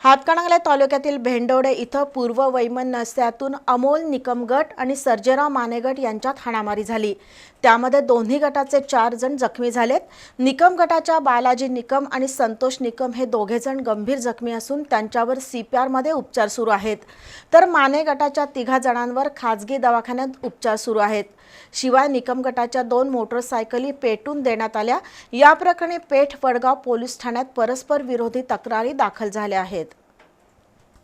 हातकणंगले तालुक्यातील भेंडवडे इथं पूर्व वैमनस्यातून अमोल निकम गट आणि सर्जेराव माने गट यांच्यात हाणामारी झाली. त्यामध्ये दोन्ही गटाचे चार जण जखमी झालेत. निकम गटाच्या बालाजी निकम आणि संतोष निकम हे दोघे जण गंभीर जखमी असून त्यांच्यावर सीपीआरमध्ये उपचार सुरू आहेत. तर माने गटाच्या तिघा जणांवर खाजगी दवाखान्यात उपचार सुरू आहेत. शिवाय निकम गटाच्या दोन मोटरसायकली पेटून देण्यात आल्या. या प्रकरणी पेठ वडगाव पोलीस ठाण्यात परस्पर विरोधी तक्रारी दाखल झाल्या आहेत.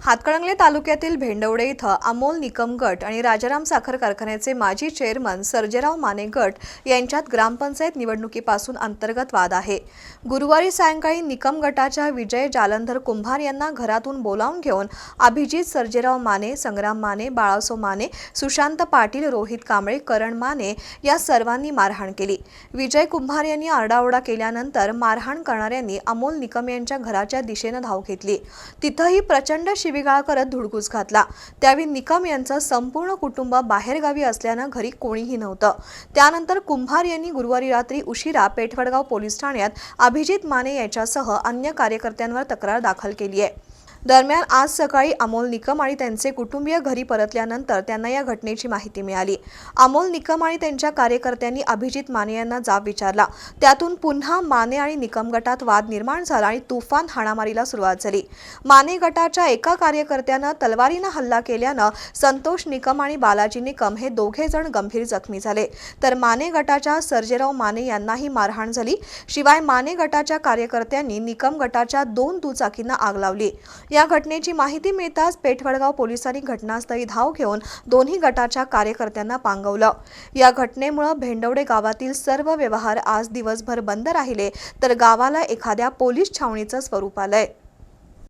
हातकणंगले तालुक्यातील भेंडवडे इथं अमोल निकम गट आणि राजाराम साखर कारखान्याचे माजी चेअरमन सर्जेराव माने गट यांच्यात ग्रामपंचायत निवडणुकीपासून अंतर्गत वाद आहे. गुरुवारी सायंकाळी निकम गटाच्या विजय जालंधर कुंभार यांना घरातून बोलावून घेऊन अभिजित सर्जेराव माने संग्राम माने बाळासो माने सुशांत पाटील रोहित कांबळे करण माने या सर्वांनी मारहाण केली. विजय कुंभार यांनी आरडाओरडा केल्यानंतर मारहाण करणाऱ्यांनी अमोल निकम यांच्या घराच्या दिशेनं धाव घेतली. तिथंही प्रचंड शिवीगाळ करत धुडगूस घातला. त्यावेळी निकम यांचं संपूर्ण कुटुंब बाहेरगावी असल्यानं घरी कोणीही नव्हतं. त्यानंतर कुंभार यांनी गुरुवारी रात्री उशिरा पेठवडगाव पोलीस ठाण्यात अभिजित माने याच्यासह अन्य कार्यकर्त्यांवर तक्रार दाखल केली आहे. दरम्यान आज सकाळी अमोल निकम आणि त्यांचे कुटुंबीय घरी परतल्यानंतर त्यांना या घटनेची माहिती मिळाली. अमोल निकम आणि त्यांच्या कार्यकर्त्यांनी अभिजित माने यांना जाब विचारला. त्यातून पुन्हा माने आणि निकम गटात वाद निर्माण झाला आणि तुफान हाणामारीला सुरुवात झाली. माने गटाच्या एका कार्यकर्त्यानं तलवारीनं हल्ला केल्यानं संतोष निकम आणि बालाजी निकम हे दोघे जण गंभीर जखमी झाले. तर माने गटाच्या सर्जेराव माने यांनाही मारहाण झाली. शिवाय माने गटाच्या कार्यकर्त्यांनी निकम गटाच्या दोन दुचाकींना आग लावली. या घटनेची माहिती मिळताच पेठवडगाव पोलिसांनी घटनास्थळी धाव घेऊन दोन्ही गटाच्या कार्यकर्त्यांना पांगवलं. या घटनेमुळे भेंडवडे गावातील सर्व व्यवहार आज दिवसभर बंद राहिले तर गावाला एखाद्या पोलीस छावणीचं स्वरूप आलंय.